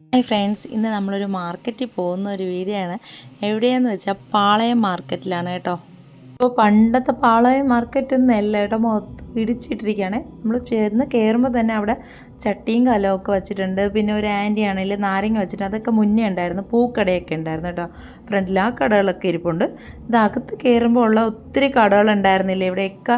Hi friends ഇന്ന് നമ്മളൊരു മാർക്കറ്റിൽ പോകുന്ന ഒരു വീഡിയോ ആണ്. എവിടെയാന്ന് വെച്ചാൽ പാളയം മാർക്കറ്റിലാണ് കേട്ടോ. ഇപ്പോൾ പണ്ടത്തെ പാളയം മാർക്കറ്റ് നിന്ന് കേട്ടോ മൊത്തം ഇടിച്ചിട്ടിരിക്കുകയാണ്. നമ്മൾ ചേർന്ന് കയറുമ്പോൾ തന്നെ അവിടെ ചട്ടിയും കലമൊക്കെ വെച്ചിട്ടുണ്ട്. പിന്നെ ഒരു ആന്റി ആണെങ്കിൽ നാരങ്ങ വെച്ചിട്ട് അതൊക്കെ മുന്നേ ഉണ്ടായിരുന്നു. പൂക്കടയൊക്കെ ഉണ്ടായിരുന്നു കേട്ടോ. ഫ്രണ്ടിൽ ആ കടകളൊക്കെ ഇരിപ്പുണ്ട്. ഇതകത്ത് കയറുമ്പോൾ ഉള്ള ഒത്തിരി കടകളുണ്ടായിരുന്നില്ല ഇവിടെയൊക്കെ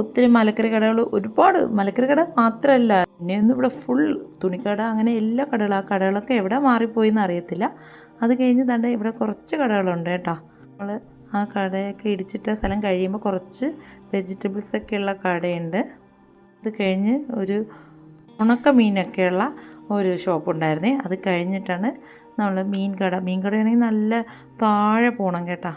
ഒത്തിരി മലക്കറി കടകൾ. ഒരുപാട് മലക്കറി കട മാത്രമല്ല പിന്നെ ഒന്നും ഇവിടെ ഫുൾ തുണിക്കട അങ്ങനെ എല്ലാ കടകളും. ആ കടകളൊക്കെ എവിടെ മാറിപ്പോയി എന്ന് അറിയത്തില്ല. അത് കഴിഞ്ഞ് തണ്ട ഇവിടെ കുറച്ച് കടകളുണ്ട് കേട്ടോ. നമ്മൾ ആ കടയൊക്കെ ഇടിച്ചിട്ട സ്ഥലം കഴിയുമ്പോൾ കുറച്ച് വെജിറ്റബിൾസ് ഒക്കെ ഉള്ള കടയുണ്ട്. അത് കഴിഞ്ഞ് ഒരു ഉണക്ക മീനൊക്കെയുള്ള ഒരു ഷോപ്പ് ഉണ്ടായിരുന്നേ. അത് കഴിഞ്ഞിട്ടാണ് നമ്മൾ മീൻ കട. മീൻ കടയാണെങ്കിൽ നല്ല താഴെ പോകണം കേട്ടോ.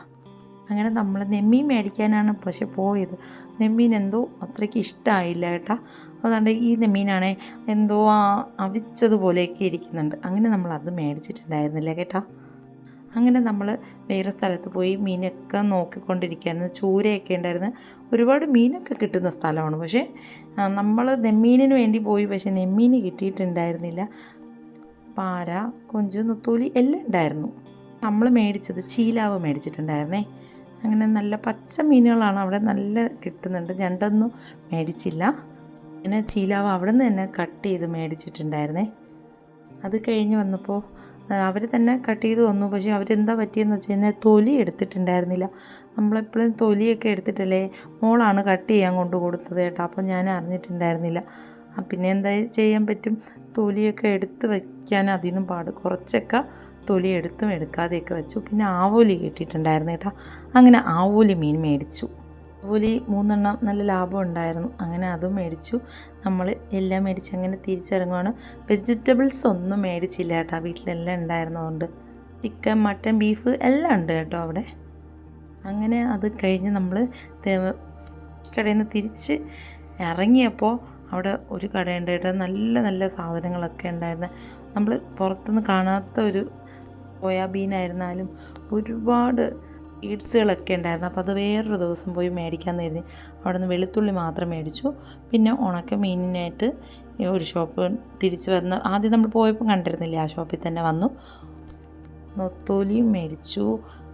അങ്ങനെ നമ്മൾ നെമ്മീൻ മേടിക്കാനാണ് പക്ഷെ പോയത്. നെമ്മീൻ എന്തോ അത്രയ്ക്ക് ഇഷ്ടമായില്ല കേട്ടോ. അതുകൊണ്ട് ഈ നെമ്മീനാണേ എന്തോ ആ അവിച്ചതുപോലെയൊക്കെ ഇരിക്കുന്നുണ്ട്. അങ്ങനെ നമ്മൾ അത് മേടിച്ചിട്ടുണ്ടായിരുന്നില്ല കേട്ടോ. അങ്ങനെ നമ്മൾ വേറെ സ്ഥലത്ത് പോയി മീനൊക്കെ നോക്കിക്കൊണ്ടിരിക്കുകയായിരുന്നു. ചൂരയൊക്കെ ഉണ്ടായിരുന്നു. ഒരുപാട് മീനൊക്കെ കിട്ടുന്ന സ്ഥലമാണ്. പക്ഷേ നമ്മൾ നെമ്മീനിന് വേണ്ടി പോയി. പക്ഷേ നെമ്മീന് കിട്ടിയിട്ടുണ്ടായിരുന്നില്ല. പാര കൊഞ്ച് നുത്തൂലി എല്ലാം ഉണ്ടായിരുന്നു. നമ്മൾ മേടിച്ചത് ചീലാവ് മേടിച്ചിട്ടുണ്ടായിരുന്നേ. അങ്ങനെ നല്ല പച്ച മീനുകളാണ് അവിടെ നല്ല കിട്ടുന്നുണ്ട്. ഞണ്ടൊന്നും മേടിച്ചില്ല. പിന്നെ ചീലാവ് അവിടെ നിന്ന് തന്നെ കട്ട് ചെയ്ത് മേടിച്ചിട്ടുണ്ടായിരുന്നേ. അത് കഴിഞ്ഞ് വന്നപ്പോൾ അവർ തന്നെ കട്ട് ചെയ്ത് വന്നു. പക്ഷേ അവരെന്താ പറ്റിയെന്ന് വെച്ച് കഴിഞ്ഞാൽ തൊലി എടുത്തിട്ടുണ്ടായിരുന്നില്ല. നമ്മളെപ്പോഴും തൊലിയൊക്കെ എടുത്തിട്ടല്ലേ മോളാണ് കട്ട് ചെയ്യാൻ കൊണ്ട് കൊടുത്തത് കേട്ടോ. അപ്പം ഞാൻ അറിഞ്ഞിട്ടുണ്ടായിരുന്നില്ല. പിന്നെ എന്താ ചെയ്യാൻ പറ്റും? തൊലിയൊക്കെ എടുത്ത് വയ്ക്കാൻ അതിനും പാട്. കുറച്ചൊക്കെ തൊലി എടുത്തും എടുക്കാതെയൊക്കെ വെച്ചു. പിന്നെ ആവോലി കിട്ടിയിട്ടുണ്ടായിരുന്നു കേട്ടോ. അങ്ങനെ ആവോലി മീൻ മേടിച്ചു. ആവോലി മൂന്നെണ്ണം നല്ല ലാഭം ഉണ്ടായിരുന്നു. അങ്ങനെ അതും മേടിച്ചു. നമ്മൾ എല്ലാം മേടിച്ച് അങ്ങനെ തിരിച്ചിറങ്ങുവാണ്. വെജിറ്റബിൾസ് ഒന്നും മേടിച്ചില്ല കേട്ടോ. വീട്ടിലെല്ലാം ഉണ്ടായിരുന്നതുകൊണ്ട്. ചിക്കൻ മട്ടൻ ബീഫ് എല്ലാം ഉണ്ട് കേട്ടോ അവിടെ. അങ്ങനെ അത് കഴിഞ്ഞ് നമ്മൾ കടയിൽ നിന്ന് തിരിച്ച് ഇറങ്ങിയപ്പോൾ അവിടെ ഒരു കടയുണ്ട് കേട്ടോ. നല്ല നല്ല സാധനങ്ങളൊക്കെ ഉണ്ടായിരുന്നു. നമ്മൾ പുറത്തുനിന്ന് കാണാത്ത ഒരു സോയാബീനായിരുന്നാലും ഒരുപാട് ഈഡ്സുകളൊക്കെ ഉണ്ടായിരുന്നു. അപ്പോൾ അത് വേറൊരു ദിവസം പോയി മേടിക്കാമെന്ന് അവിടെ നിന്ന് വെളുത്തുള്ളി മാത്രം മേടിച്ചു. പിന്നെ ഉണക്ക മീനിനായിട്ട് ഒരു ഷോപ്പ് തിരിച്ച് വന്ന് ആദ്യം നമ്മൾ പോയപ്പോൾ കണ്ടിരുന്നില്ലേ ആ ഷോപ്പിൽ തന്നെ വന്നു. നൊത്തോലിയും മേടിച്ചു.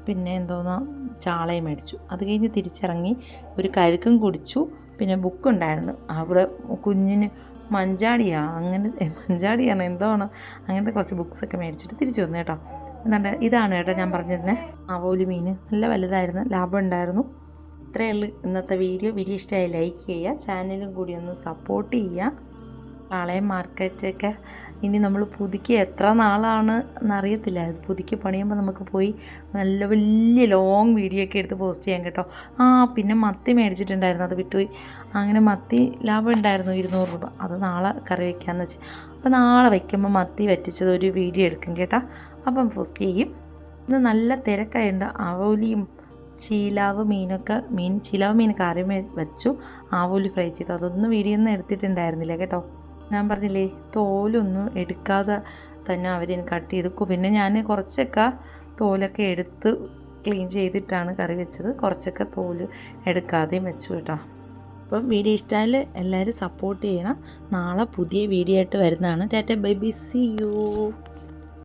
പിന്നെ എന്തോന്നാ ചാളയും മേടിച്ചു. അത് കഴിഞ്ഞ് തിരിച്ചിറങ്ങി ഒരു കരുക്കും കുടിച്ചു. പിന്നെ ബുക്ക് ഉണ്ടായിരുന്നു. അവിടെ കുഞ്ഞിന് മഞ്ചാടിയാ അങ്ങനെ മഞ്ചാടിയാണ് എന്തോണ് അങ്ങനത്തെ കുറച്ച് ബുക്സൊക്കെ മേടിച്ചിട്ട് തിരിച്ചു വന്നു കേട്ടോ. എന്താണ്ട് ഇതാണ് കേട്ടോ ഞാൻ പറഞ്ഞിരുന്നത് ആവോലി മീൻ നല്ല വലുതായിരുന്നു ലാഭം ഉണ്ടായിരുന്നു. ഇത്രയേ ഉള്ളൂ ഇന്നത്തെ വീഡിയോ. വീഡിയോ ഇഷ്ടമായി ലൈക്ക് ചെയ്യുക ചാനലും കൂടി ഒന്ന് സപ്പോർട്ട് ചെയ്യുക. പാളയം മാർക്കറ്റൊക്കെ ഇനി നമ്മൾ പുതുക്കി എത്ര നാളാണ് എന്നറിയത്തില്ല. പുതുക്കി പണിയുമ്പോൾ നമുക്ക് പോയി നല്ല വലിയ ലോങ് വീഡിയോ ഒക്കെ എടുത്ത് പോസ്റ്റ് ചെയ്യാൻ കേട്ടോ. ആ പിന്നെ മത്തി മേടിച്ചിട്ടുണ്ടായിരുന്നു അത് വിട്ടുപോയി. അങ്ങനെ മത്തി ലാഭം ഉണ്ടായിരുന്നു ഇരുന്നൂറ് രൂപ. അത് നാളെ കറി വയ്ക്കാമെന്ന് വെച്ച്. അപ്പോൾ നാളെ വയ്ക്കുമ്പോൾ മത്തി വറ്റിച്ചത് ഒരു വീഡിയോ എടുക്കും കേട്ടോ. അപ്പം പോസ്റ്റ് ചെയ്യും. ഇന്ന് നല്ല തിരക്കായുണ്ട് അവോലിയും ചീലാവ് മീനൊക്കെ മീൻ ചീലാവ് മീൻ കറി വെച്ചു. ആവോലി ഫ്രൈ ചെയ്തു. അതൊന്നും വീഡിയോ എടുത്തിട്ടുണ്ടായിരുന്നില്ല കേട്ടോ. ഞാൻ പറഞ്ഞില്ലേ തോലൊന്നും എടുക്കാതെ തന്നെ അവർ കട്ട് ചെയ്തു പിന്നെ ഞാൻ കുറച്ചൊക്കെ തോലൊക്കെ എടുത്ത് ക്ലീൻ ചെയ്തിട്ടാണ് കറി വെച്ചത്. കുറച്ചൊക്കെ തോൽ എടുക്കാതെയും വെച്ചു കേട്ടോ. അപ്പം വീഡിയോ ഇഷ്ടമായാൽ എല്ലാവരും സപ്പോർട്ട് ചെയ്യണം. നാളെ പുതിയ വീഡിയോ ആയിട്ട് വരുന്നതാണ്. Tata bye B C U.